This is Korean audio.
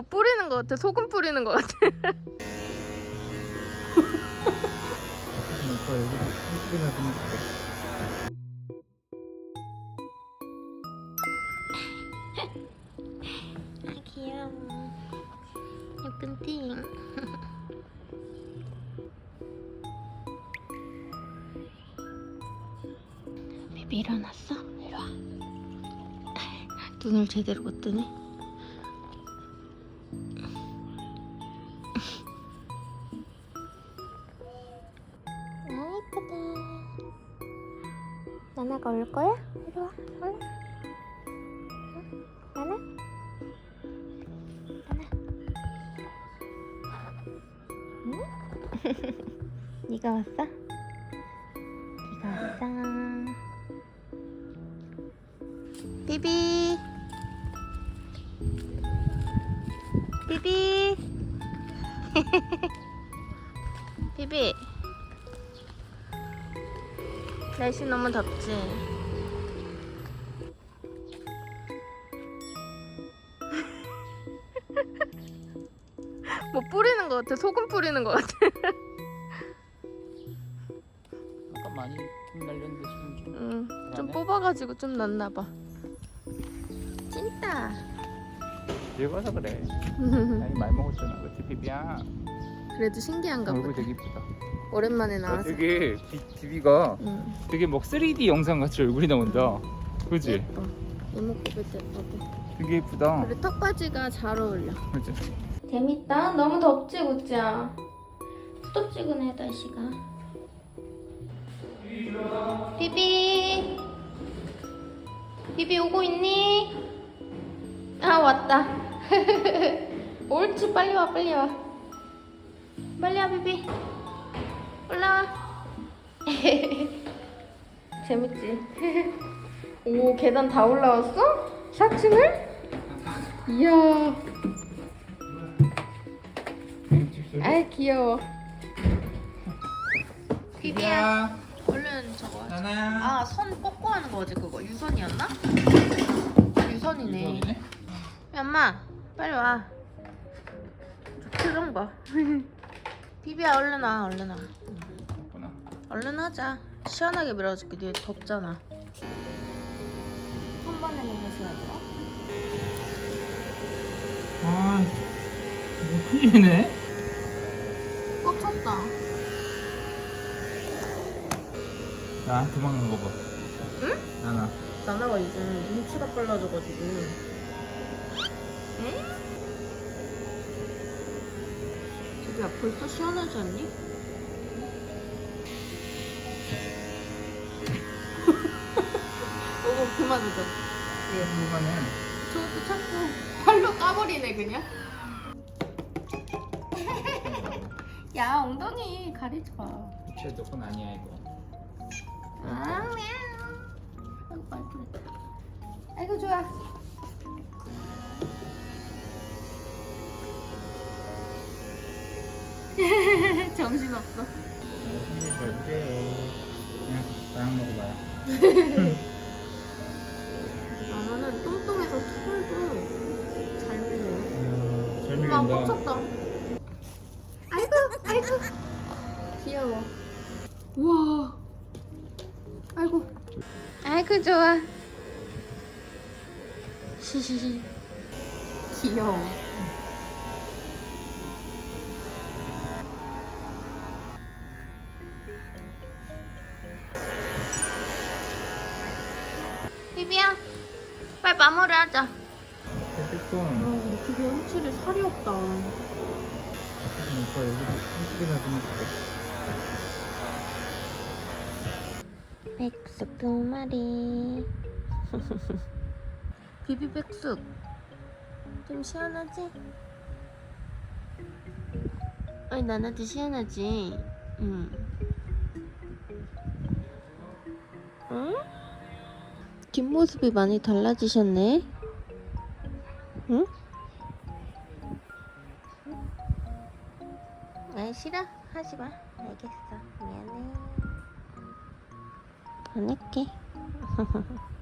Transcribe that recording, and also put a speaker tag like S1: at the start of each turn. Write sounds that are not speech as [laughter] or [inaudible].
S1: 뭐 뿌리는 것 같아. 소금 뿌리는 것 같아. 아 귀여워. [laughs] 베비 일어났어? 이리 와. 눈을 제대로 못 뜨네. 나나가 올 거야? 이리 와. 올라. 나나? [laughs] 네가 왔어? 네가 왔어. 비비. 비비. [laughs] 비비. 날씨 너무 덥지? 뭐 뿌리는 것 같아. 소금 뿌리는 것 같아.
S2: 아까 많이 좀 날렸는데 지금 좀
S1: 응, 좀. 뽑아가지고 좀 났나 봐. 찐따.
S2: 늙어서 그래. [laughs] 나이 많이 먹었잖아. 그치 비비야?
S1: 그래도 신기한가
S2: 얼굴
S1: 보다.
S2: 되게 이쁘다.
S1: 오랜만에
S2: 아,
S1: 나와서.
S2: 되게 비, 비비가
S1: 응,
S2: 되게 막 3D 영상 같이 얼굴이 나온다. 그지?
S1: 예뻐. 이목구비 예뻐.
S2: 되게 이쁘다.
S1: 그리고 턱바지가 잘 어울려.
S2: 그지?
S1: 재밌다. 너무 덥지, 구찌야. 후덥지근해, 날씨가. 비비. 비비 오고 있니? 아, 왔다. [laughs] 옳지, 빨리 와, 빨리 와. 빨리 와, 비비. 올라와. [laughs] 재밌지? [laughs] 오, 계단 다 올라왔어? 4층을? 이야. 아이 귀여워. 비비야, 얼른 저거. 하자. 아, 선 뻗고 하는 거지 그거 유선이었나? 유선이네. 엄마, 빨리 와. 표정 봐. [laughs] 비비야, 얼른 와, 얼른 와.
S2: 그렇구나.
S1: 얼른 하자. 시원하게 밀어줄게. 뒤에 덥잖아. 한 번에 밀어서 할까?
S2: 아, 이거 큰일이네.
S1: 꽉 찼다.
S2: 나 도망간 거 봐.
S1: 응?
S2: 나나.
S1: 나나가 요즘 눈치가 빨라져가지고. 응? 비비 야, 벌써 시원하지 않니? [laughs] 오고 그만 하자. 예.
S2: 이거는
S1: 저것도 자꾸 발로 까버리네 그냥. [laughs] 야 엉덩이 가리지 마.
S2: 제 덕분 아니야 이거.
S1: 아. 아이고 좋아. [laughs] 정신 없어.
S2: 생일 잘 돼요. 그냥 나랑 먹어봐요.
S1: 나는 똥똥해서 털도 잘 밀려. 잘와
S2: 밀린다.
S1: 꽂혔다. 아이고 아이고 귀여워. 우와. 아이고. 아이고 좋아. 시시시. [laughs] 귀여워. 비비야, 빨리 마무리하자.
S2: 됐어.
S1: 우리 비비 확실히 살이 없다.
S2: 오빠 여기 이쁘게나 좀.
S1: 백숙 두 마리. [laughs] 비비 백숙. 좀 시원하지? 아니 나나도 시원하지. 응. 응? 뒷모습이 많이 달라지셨네. 응? 아 싫어 하지 마. 알겠어. 미안해. 안 할게. [laughs]